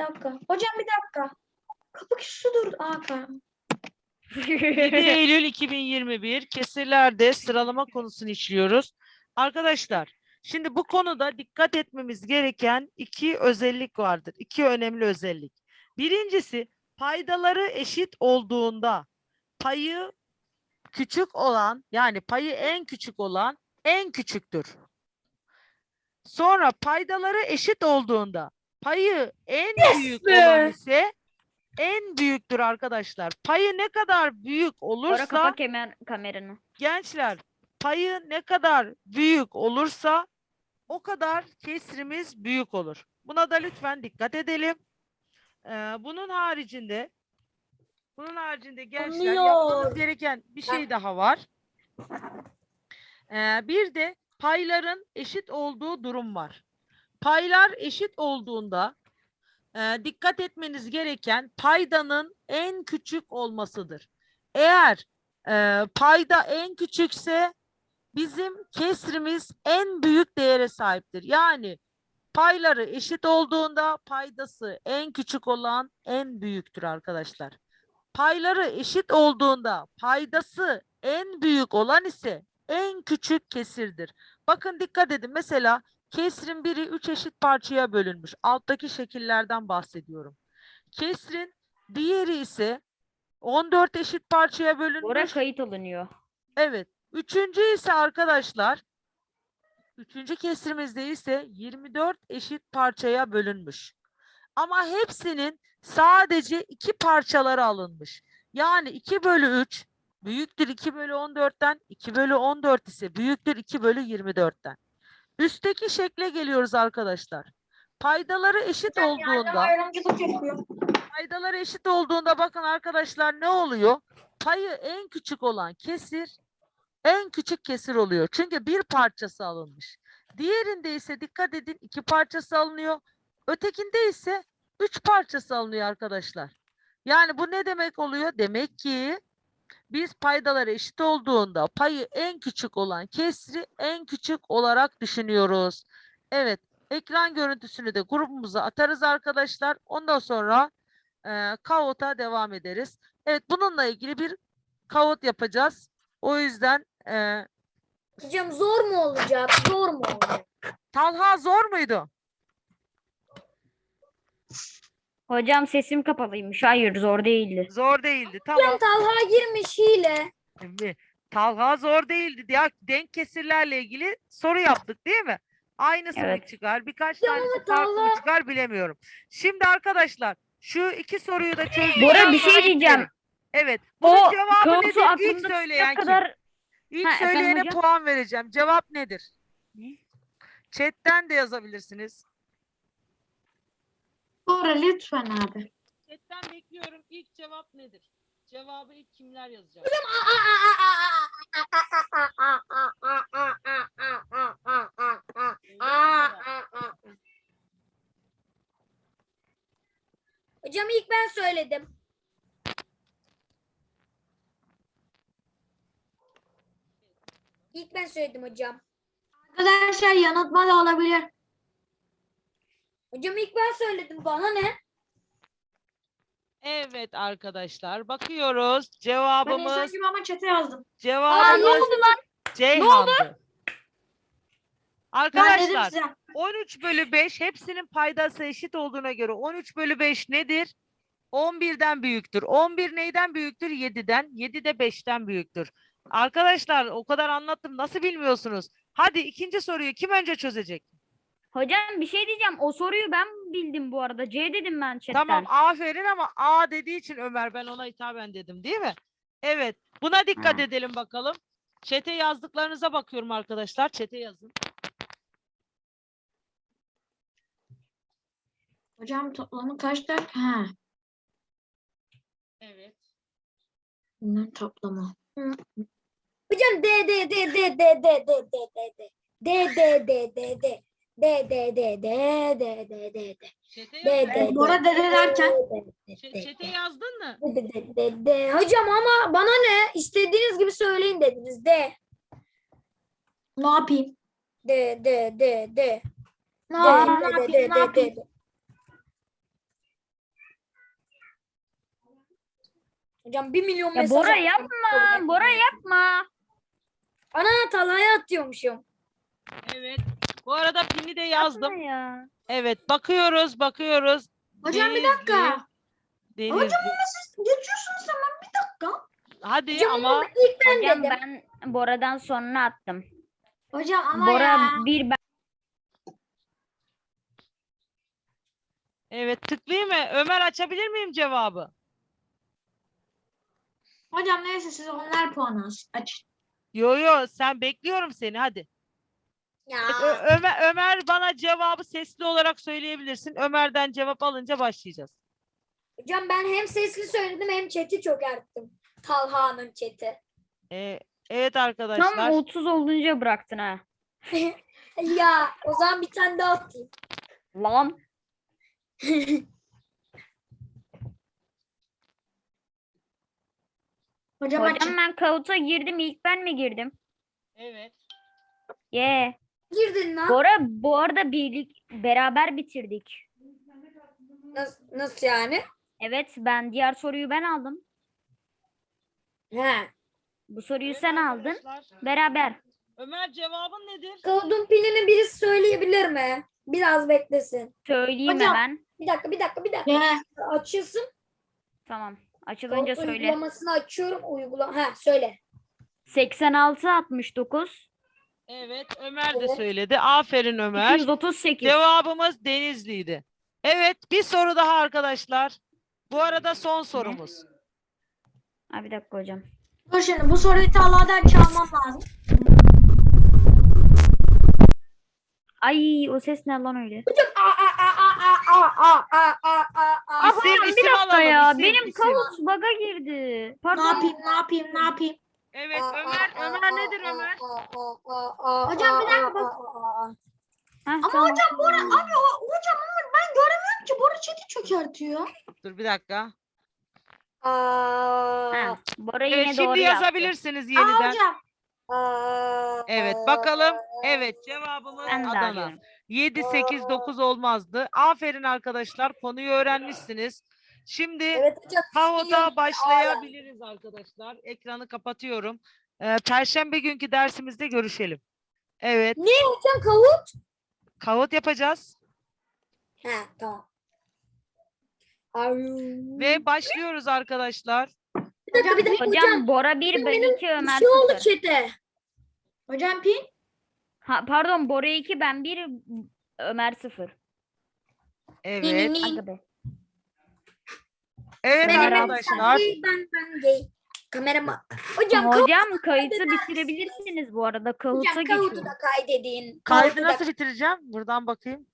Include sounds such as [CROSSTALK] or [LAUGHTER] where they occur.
dakika. Hocam bir dakika. Kapı su dur. Aa, tamam. 7 Eylül 2021 kesirlerde sıralama konusunu işliyoruz. Arkadaşlar, şimdi bu konuda dikkat etmemiz gereken iki özellik vardır. İki önemli özellik. Birincisi paydaları eşit olduğunda payı küçük olan yani payı en küçük olan en küçüktür. Sonra paydaları eşit olduğunda payı en büyük be! olan ise en büyüktür arkadaşlar. Payı ne kadar büyük Bora olursa kapa kemer kameranı. gençler payı ne kadar büyük olursa o kadar kesrimiz büyük olur. Buna da lütfen dikkat edelim. Ee, bunun haricinde bunun haricinde gençler yapmanız Anlıyor. gereken bir şey daha var. Ee, bir de payların eşit olduğu durum var. Paylar eşit olduğunda e, dikkat etmeniz gereken paydanın en küçük olmasıdır. Eğer e, payda en küçükse bizim kesrimiz en büyük değere sahiptir. Yani payları eşit olduğunda paydası en küçük olan en büyüktür arkadaşlar. Payları eşit olduğunda paydası en büyük olan ise en küçük kesirdir. Bakın dikkat edin. Mesela kesrin biri 3 eşit parçaya bölünmüş. Alttaki şekillerden bahsediyorum. Kesrin diğeri ise 14 eşit parçaya bölünmüş. kayıt alınıyor. Evet. Üçüncü ise arkadaşlar üçüncü kesrimizde ise 24 eşit parçaya bölünmüş. Ama hepsinin sadece iki parçaları alınmış. Yani 2 bölü 3 büyüktür 2 bölü 14'ten 2 bölü 14 ise büyüktür 2 bölü 24'ten. Üstteki şekle geliyoruz arkadaşlar. Paydaları eşit yerden olduğunda ayrımcılık yapıyor. paydalar eşit olduğunda bakın arkadaşlar ne oluyor? Payı en küçük olan kesir en küçük kesir oluyor. Çünkü bir parçası alınmış. Diğerinde ise dikkat edin iki parçası alınıyor. Ötekinde ise üç parçası alınıyor arkadaşlar. Yani bu ne demek oluyor? Demek ki biz paydalar eşit olduğunda payı en küçük olan kesri en küçük olarak düşünüyoruz. Evet, ekran görüntüsünü de grubumuza atarız arkadaşlar. Ondan sonra e, kavota devam ederiz. Evet, bununla ilgili bir kavut yapacağız. O yüzden e, Hocam zor mu olacak? Zor mu olacak? Talha zor muydu? Hocam sesim kapalıymış. Hayır zor değildi. Zor değildi. Hocam Tamam. Talha girmiş hile. Mi? Talha zor değildi. Ya denk kesirlerle ilgili soru yaptık değil mi? Aynısı mı Evet. çıkar? Birkaç Ya tanesi farklı mı Talha- çıkar bilemiyorum. Şimdi arkadaşlar şu iki soruyu da çözdük. Bora bir şey diyeceğim. Evet. Bunun O cevabı nedir? İlk aklımda söyleyen tutacak kim? kadar İlk Ha, efendim söyleyene hocam? puan vereceğim. Cevap nedir? Chatten de yazabilirsiniz. Bora lütfen abi. Chatten bekliyorum. İlk cevap nedir? Cevabı ilk kimler yazacak? Hocam ilk ben söyledim. İlk ben söyledim hocam. Arkadaşlar yanıltma da olabilir. Hocam ilk ben söyledim. Bana ne? Evet arkadaşlar bakıyoruz. Ben Cevabımız insan gibi ama çete yazdım. cevabımız Ceyhan'dı. Ben dedim Arkadaşlar size. 13 bölü 5 hepsinin paydası eşit olduğuna göre 13 bölü 5 nedir? 11'den büyüktür. 11 neyden büyüktür? 7'den. 7 de 5'ten büyüktür. Arkadaşlar o kadar anlattım. Nasıl bilmiyorsunuz? Hadi ikinci soruyu kim önce çözecek? Hocam bir şey diyeceğim. O soruyu ben bildim bu arada. C dedim ben chatten. Tamam aferin ama A dediği için Ömer ben ona hitaben dedim değil mi? Evet. Buna dikkat Ha. edelim bakalım. Çete yazdıklarınıza bakıyorum arkadaşlar. Çete yazın. Hocam toplamı kaç dört? Ha. Evet. Bunların toplamı. Hocam D D D D D D D D D D D D D D D D D D D D D D. Çete yaz- D, D, e, Bora dede derken Çe- Çete yazdın mı? D, D, D, D. Hocam ama bana ne? İstediğiniz gibi söyleyin dediniz. D ne yapayım? D D D D. Ne yapayım? Ne yapayım? Hocam bir milyon mesaj. Bora yapma. Bora yapma. Ana Talay'a atıyormuşum. Evet bu arada pini de yazdım. Yapma ya. Evet bakıyoruz bakıyoruz. Hocam bir dakika. Denizli. Hocam ama siz geçiyorsunuz hemen bir dakika. Hadi Hocam ama ilk ben Hocam dedim. ben Bora'dan sonra attım. Hocam ama Bora ya. bir ben. evet tıklayayım mı? Ömer açabilir miyim cevabı? Hocam neyse siz onlar puanı az- açın. Yo yo sen bekliyorum seni hadi. Ya. Ö- Ömer, Ömer bana cevabı sesli olarak söyleyebilirsin. Ömer'den cevap alınca başlayacağız. Hocam ben hem sesli söyledim hem chat'i çökerttim. Talha'nın chat'i. Ee, evet arkadaşlar. Tam 30 olunca bıraktın ha. [LAUGHS] ya o zaman bir tane daha atayım. Lan. Hocam, Hocam ben Kahoot'a girdim. İlk ben mi girdim? Evet. Ye. Girdin lan. Bora bu arada birlik beraber bitirdik. Nasıl, nasıl yani? Evet ben diğer soruyu ben aldım. He. Bu soruyu sen aldın. arkadaşlar. Beraber. Ömer cevabın nedir? Kağıdın pilini birisi söyleyebilir mi? Biraz beklesin. Söyleyeyim Hocam. hemen. Bir dakika bir dakika bir dakika. Açıyorsun. Tamam. Açılınca söyle. uygulamasını açıyorum. Uygula. Ha söyle. 86 69 Evet Ömer de söyledi. Aferin Ömer. 238. Cevabımız Denizli'ydi. Evet bir soru daha arkadaşlar. Bu arada son sorumuz. Ha, bir dakika hocam. Dur şimdi bu soruyu Talha'dan çalmam lazım. Ay o ses ne lan öyle? Aa, hocam, bir isim dakika alalım, ya. isim, Benim isim. baga girdi. Ne yapayım ne yapayım ne yapayım? Evet Ömer, Ömer nedir Ömer? Hocam bir dakika bak. Heh, Ama tamam. hocam Bora abi o- hocam ama ben göremiyorum ki Bora chat'i çökertiyor. Dur bir dakika. Aa, Ha, Bora yine Evet doğru şimdi yaptı. yazabilirsiniz Aa yeniden. hocam. Evet bakalım. Evet cevabımız Ben de Adana. arıyorum. 7, 8, 9 olmazdı. Aferin arkadaşlar konuyu öğrenmişsiniz. Şimdi Evet hocam. Başlayabiliriz arkadaşlar. Ekranı kapatıyorum. Ee, Perşembe günkü dersimizde görüşelim. Evet. Hocam kavut. Kahoot yapacağız. He tamam. Ve başlıyoruz arkadaşlar. bir dakika bir dakika Hocam, hocam. Bora 1 ben benim 2 Bir Ömer şey oldu 0. chat'e. Hocam pin. Ha, pardon Bora 2 ben 1 Ömer 0. Evet. Aga be. Evet Ben, ben, arkadaşlar. ben, ben, ben gay. Kameraman. Hocam, Hocam kayıtı bitirebilirsiniz bu arada. Kahoot'a Hocam geçiyorum. da kaydedin. Kaydı Kahoot'u da- nasıl bitireceğim? Buradan bakayım.